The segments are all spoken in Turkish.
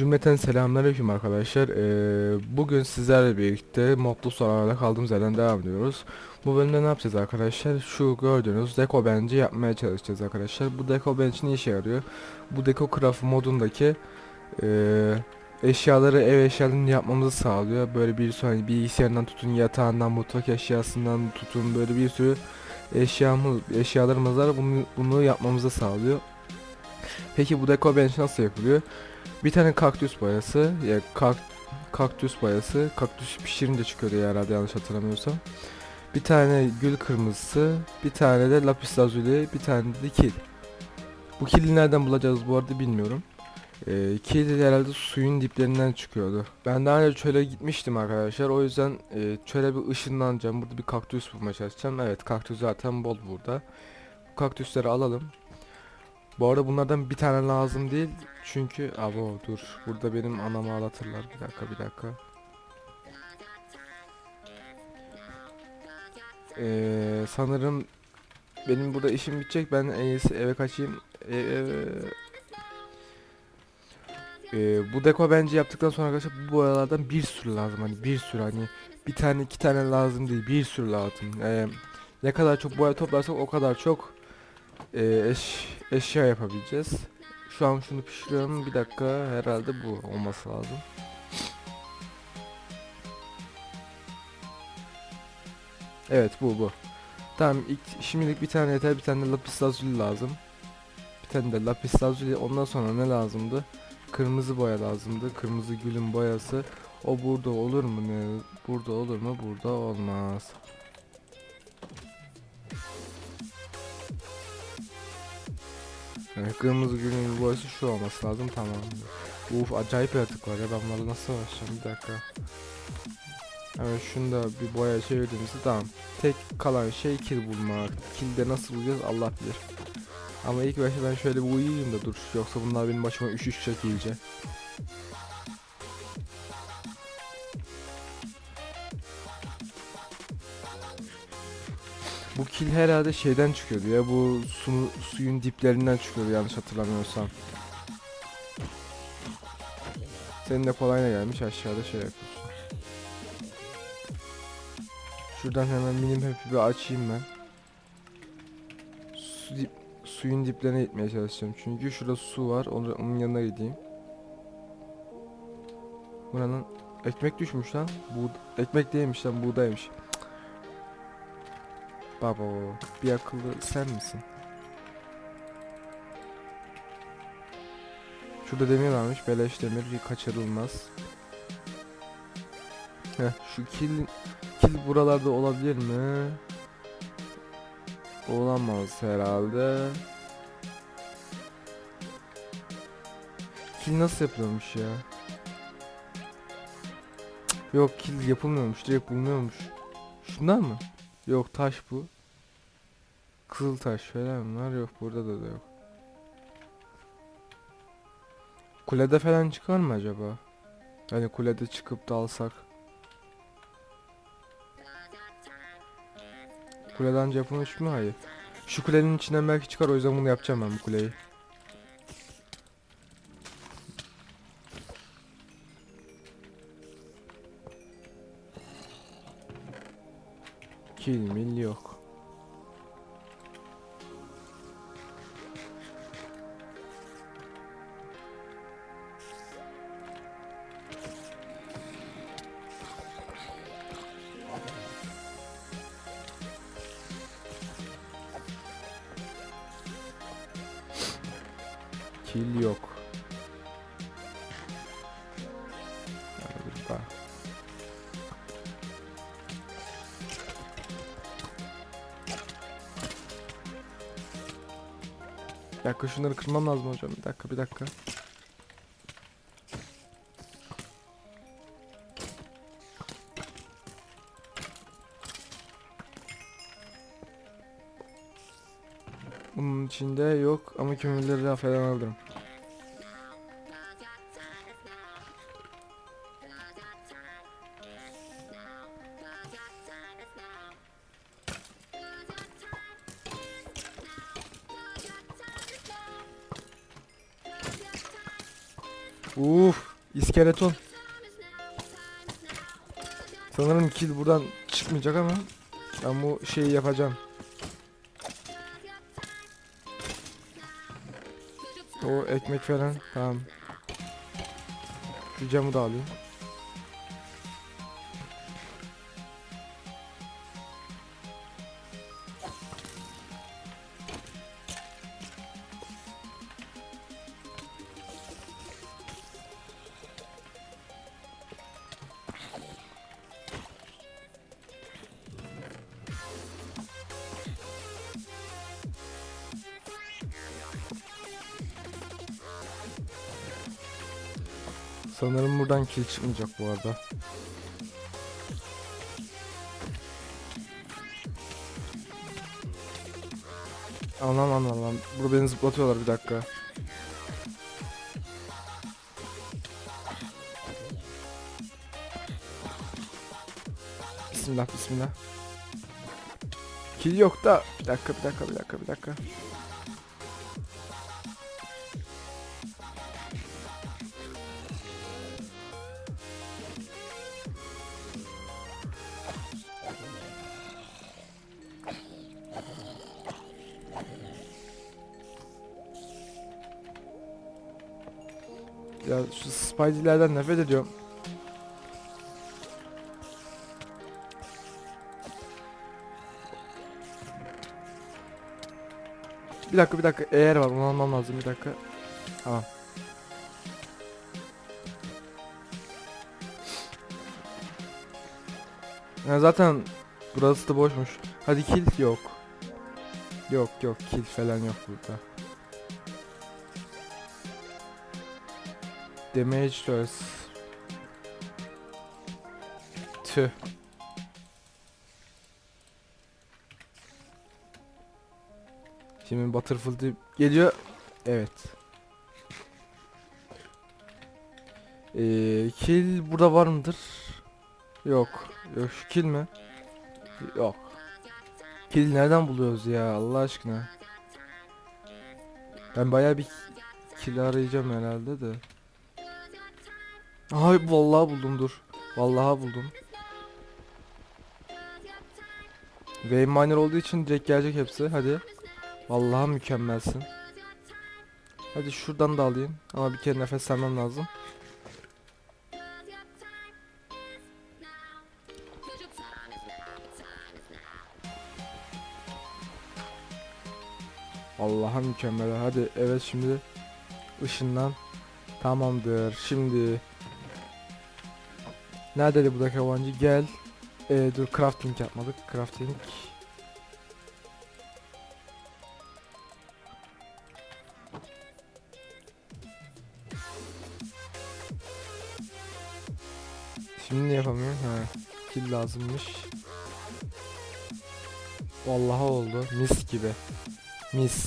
Cümleten selamünaleyküm arkadaşlar. Ee, bugün sizlerle birlikte modlu sorularla kaldığımız yerden devam ediyoruz. Bu bölümde ne yapacağız arkadaşlar? Şu gördüğünüz Deco Bench'i yapmaya çalışacağız arkadaşlar. Bu Deco Bench ne işe yarıyor? Bu Deco Craft modundaki ee, eşyaları ev eşyalarını yapmamızı sağlıyor. Böyle bir sürü hani bilgisayarından tutun, yatağından, mutfak eşyasından tutun böyle bir sürü eşyamız, eşyalarımız var. Bunu, bunu yapmamızı sağlıyor. Peki bu Deco Bench nasıl yapılıyor? Bir tane kaktüs boyası, ya kak, kaktüs boyası, kaktüs pişirince çıkıyordu ya herhalde yanlış hatırlamıyorsam. Bir tane gül kırmızısı, bir tane de lapis lazuli, bir tane de kil. Bu kili nereden bulacağız bu arada bilmiyorum. Ee, kil herhalde suyun diplerinden çıkıyordu. Ben daha önce çöle gitmiştim arkadaşlar. O yüzden e, çöle bir ışınlanacağım. Burada bir kaktüs bulmaya çalışacağım. Evet kaktüs zaten bol burada. Bu kaktüsleri alalım. Bu arada bunlardan bir tane lazım değil. Çünkü abo dur. Burada benim anamı ağlatırlar. Bir dakika bir dakika. Ee, sanırım benim burada işim bitecek. Ben en iyisi eve kaçayım. E, e, e, bu deko bence yaptıktan sonra arkadaşlar bu boyalardan bir sürü lazım. Hani bir sürü hani bir tane iki tane lazım değil. Bir sürü lazım. Ee, ne kadar çok boya toplarsak o kadar çok e, eş, eşya yapabileceğiz. Şu an şunu pişiriyorum. Bir dakika herhalde bu olması lazım. Evet bu bu. Tamam ilk şimdilik bir tane yeter bir tane de lapis lazuli lazım. Bir tane de lapis lazuli ondan sonra ne lazımdı? Kırmızı boya lazımdı. Kırmızı gülün boyası. O burada olur mu ne? Burada olur mu? Burada olmaz. Evet, kırmızı gülün boyası şu olması lazım tamam. Uf acayip yaratık var ya ben bunlarla nasıl uğraşacağım bir dakika. Evet şunu da bir boya çevirdiğimizde tamam. Tek kalan şey kil bulmak. Kil de nasıl bulacağız Allah bilir. Ama ilk başta ben şöyle bir uyuyayım da dur. Yoksa bunlar benim başıma üşüşecek iyice. Bu kil herhalde şeyden çıkıyordu ya bu su, suyun diplerinden çıkıyordu yanlış hatırlamıyorsam. Senin de kolayına gelmiş aşağıda şey yapıyorsun. Şuradan hemen minim hepi bir açayım ben. Su dip, suyun diplerine gitmeye çalışacağım. Çünkü şurada su var. Onun, onun yanına gideyim. Buranın ekmek düşmüş lan. Bu ekmek değilmiş lan buğdaymış. Baba bir akıllı sen misin? Şurada demir varmış. Beleş demir kaçırılmaz. Heh, şu kil kil buralarda olabilir mi? Olamaz herhalde. Kil nasıl yapılıyormuş ya? Yok kil yapılmıyormuş. Direkt bulunuyormuş. Şundan mı? Yok taş bu. Kızıl taş falan var. Yok burada da, da yok. Kulede falan çıkar mı acaba? Hani kulede çıkıp da alsak. Kuleden yapılmış mı? Hayır. Şu kulenin içinden belki çıkar o yüzden bunu yapacağım ben bu kuleyi. Kill mil yok. Kill yok. Dakika şunları kırmam lazım hocam. Bir dakika bir dakika. Bunun içinde yok ama kömürleri falan alırım. Uf. İskeleton. Sanırım kill buradan çıkmayacak ama ben bu şeyi yapacağım. O ekmek falan tamam. Şu camı da alayım. Sanırım buradan kill çıkmayacak bu arada. Anam anam anam. Burada beni zıplatıyorlar bir dakika. Bismillah bismillah. Kill yok da. Bir dakika bir dakika bir dakika bir dakika. Ya şu Spidey'lerden nefret ediyorum. Bir dakika bir dakika eğer var onu almam lazım bir dakika. Tamam. Ya zaten burası da boşmuş. Hadi kill yok. Yok yok kill falan yok burada. Damage toys. Tüh. Şimdi Butterfield geliyor. Evet. Ee, kill burada var mıdır? Yok. Yok kill mi? Yok. Kill nereden buluyoruz ya Allah aşkına? Ben bayağı bir kill arayacağım herhalde de. Ay vallahi buldum dur. Vallahi buldum. Wave miner olduğu için direkt gelecek hepsi. Hadi. Vallahi mükemmelsin. Hadi şuradan da alayım. Ama bir kere nefes almam lazım. Allah'a mükemmel. Hadi evet şimdi ışından tamamdır. Şimdi Nerede bu da kavancı? Gel. Ee, dur crafting yapmadık. Crafting. Şimdi ne yapamıyorum? Ha. Kill lazımmış. Vallahi oldu. Mis gibi. Mis.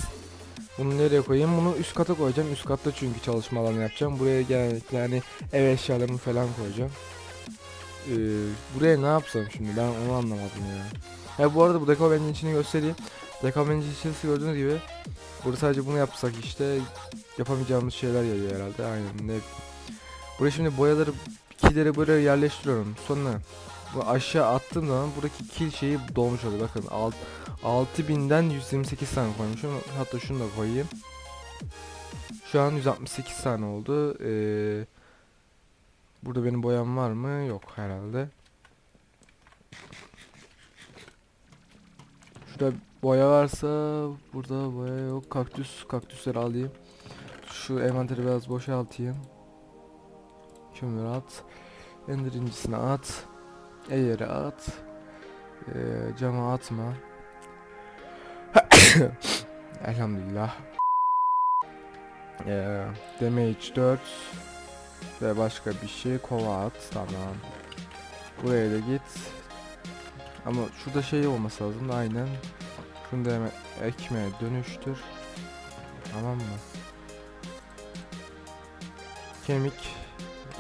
Bunu nereye koyayım? Bunu üst kata koyacağım. Üst katta çünkü çalışma alanı yapacağım. Buraya genellikle yani ev eşyalarımı falan koyacağım. Ee, buraya ne yapsam şimdi ben onu anlamadım ya. Ya bu arada bu dekor benim içini göstereyim. Dekor benim içerisi gördüğünüz gibi. Burada sadece bunu yapsak işte yapamayacağımız şeyler geliyor herhalde. Aynen ne. Buraya şimdi boyaları kileri böyle yerleştiriyorum. Sonra bu aşağı attığım zaman buradaki kil şeyi dolmuş oluyor. Bakın alt 6000'den 128 tane koymuşum. Hatta şunu da koyayım. Şu an 168 tane oldu. Ee, Burada benim boyam var mı? Yok herhalde. Şurada boya varsa burada boya yok. Kaktüs, kaktüsleri alayım. Şu envanteri biraz boşaltayım. Kömür at. Ender incisini at. Eğeri at. Ee, cama atma. Elhamdülillah. Ee, damage 4 ve başka bir şey kova at tamam. Buraya da git. Ama şurada şey olması lazım aynen. Şunu da hemen ekmeğe dönüştür. Tamam mı? Kemik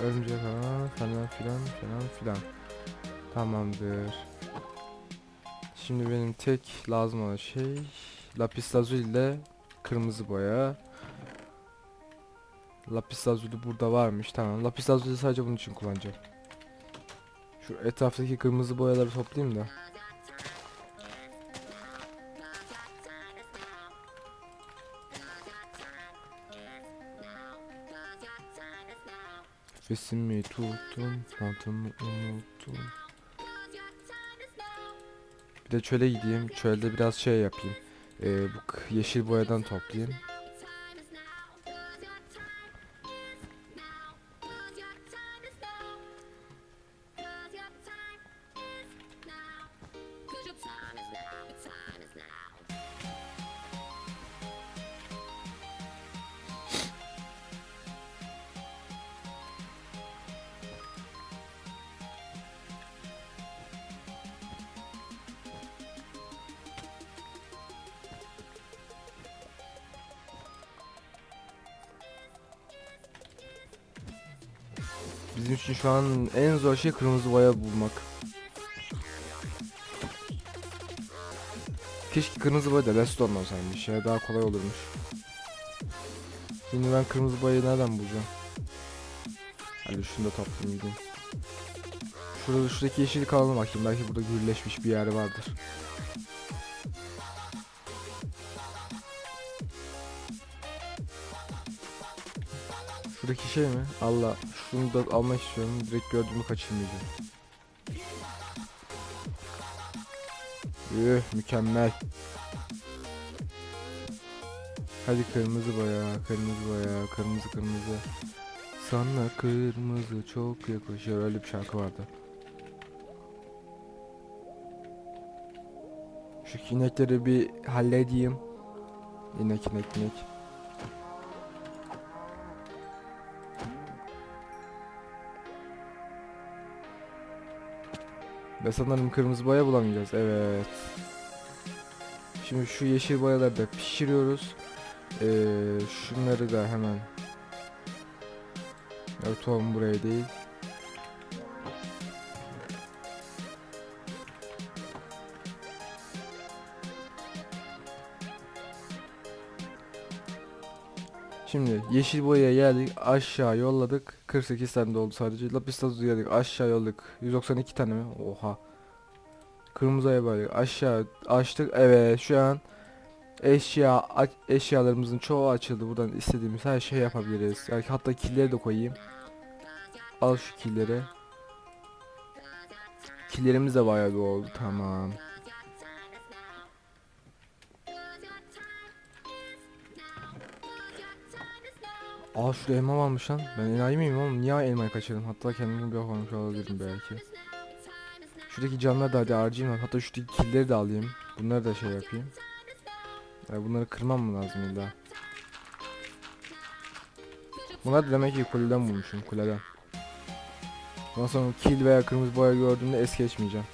örümcek ağı falan filan falan filan. Tamamdır. Şimdi benim tek lazım olan şey lapis lazuli ile kırmızı boya Lapis lazuli burada varmış. Tamam. Lapis lazuli sadece bunun için kullanacağım. Şu etraftaki kırmızı boyaları toplayayım da. Nefesimi tuttum, adımı unuttum. Bir de çöle gideyim, çölde biraz şey yapayım. Ee, bu yeşil boyadan toplayayım. Bizim için şu an en zor şey kırmızı boya bulmak. Keşke kırmızı boya da Reston olsaymış ya daha kolay olurmuş. Şimdi ben kırmızı boyayı nereden bulacağım? Hadi şunu da toplayayım gideyim. Şurada şuradaki yeşil kalanı bakayım belki burada gürleşmiş bir yer vardır. Şuradaki şey mi? Allah şunu da almak istiyorum direkt gördüğümü kaçırmayacağım. Üh mükemmel. Hadi kırmızı boya, kırmızı boya, kırmızı kırmızı. Sana kırmızı çok yakışıyor. Öyle bir şarkı vardı. Şu inekleri bir halledeyim. İnek inek inek. Ve sanırım kırmızı boya bulamayacağız. Evet. Şimdi şu yeşil boyaları da pişiriyoruz. Ee, şunları da hemen. Evet tohum buraya değil. Şimdi yeşil boyaya geldik aşağı yolladık 48 tane de oldu sadece. Lapis geldik aşağı yolladık 192 tane mi? Oha. Kırmızıya böyle aşağı açtık. Evet şu an eşya eşyalarımızın çoğu açıldı. Buradan istediğimiz her şey yapabiliriz. Yani hatta killeri de koyayım. Al şu killeri. Killerimiz de bayağı bir oldu. Tamam Aa şurada elma varmış lan. Ben enayi miyim oğlum? Niye elmayı kaçırdım? Hatta kendimi bir koymuş olabilirim belki. Şuradaki camları da hadi harcayayım. Hatta şuradaki killeri de alayım. Bunları da şey yapayım. Ya bunları kırmam mı lazım illa? Bunlar da demek ki kuleden bulmuşum. Kuleden. Ondan sonra kil veya kırmızı boya gördüğümde es geçmeyeceğim.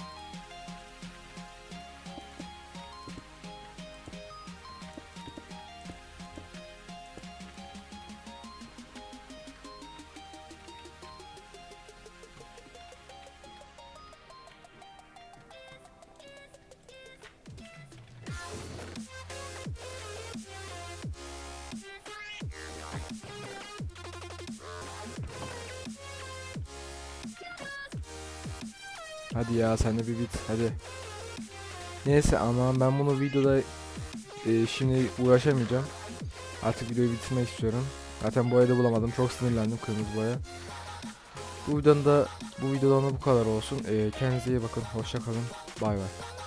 Hadi ya sen de bir bit hadi. Neyse ama ben bunu videoda e, şimdi uğraşamayacağım. Artık videoyu bitirmek istiyorum. Zaten boya da bulamadım. Çok sinirlendim kırmızı boya. Bu videodan da bu videodan da bu kadar olsun. E, kendinize iyi bakın. Hoşça kalın. Bay bay.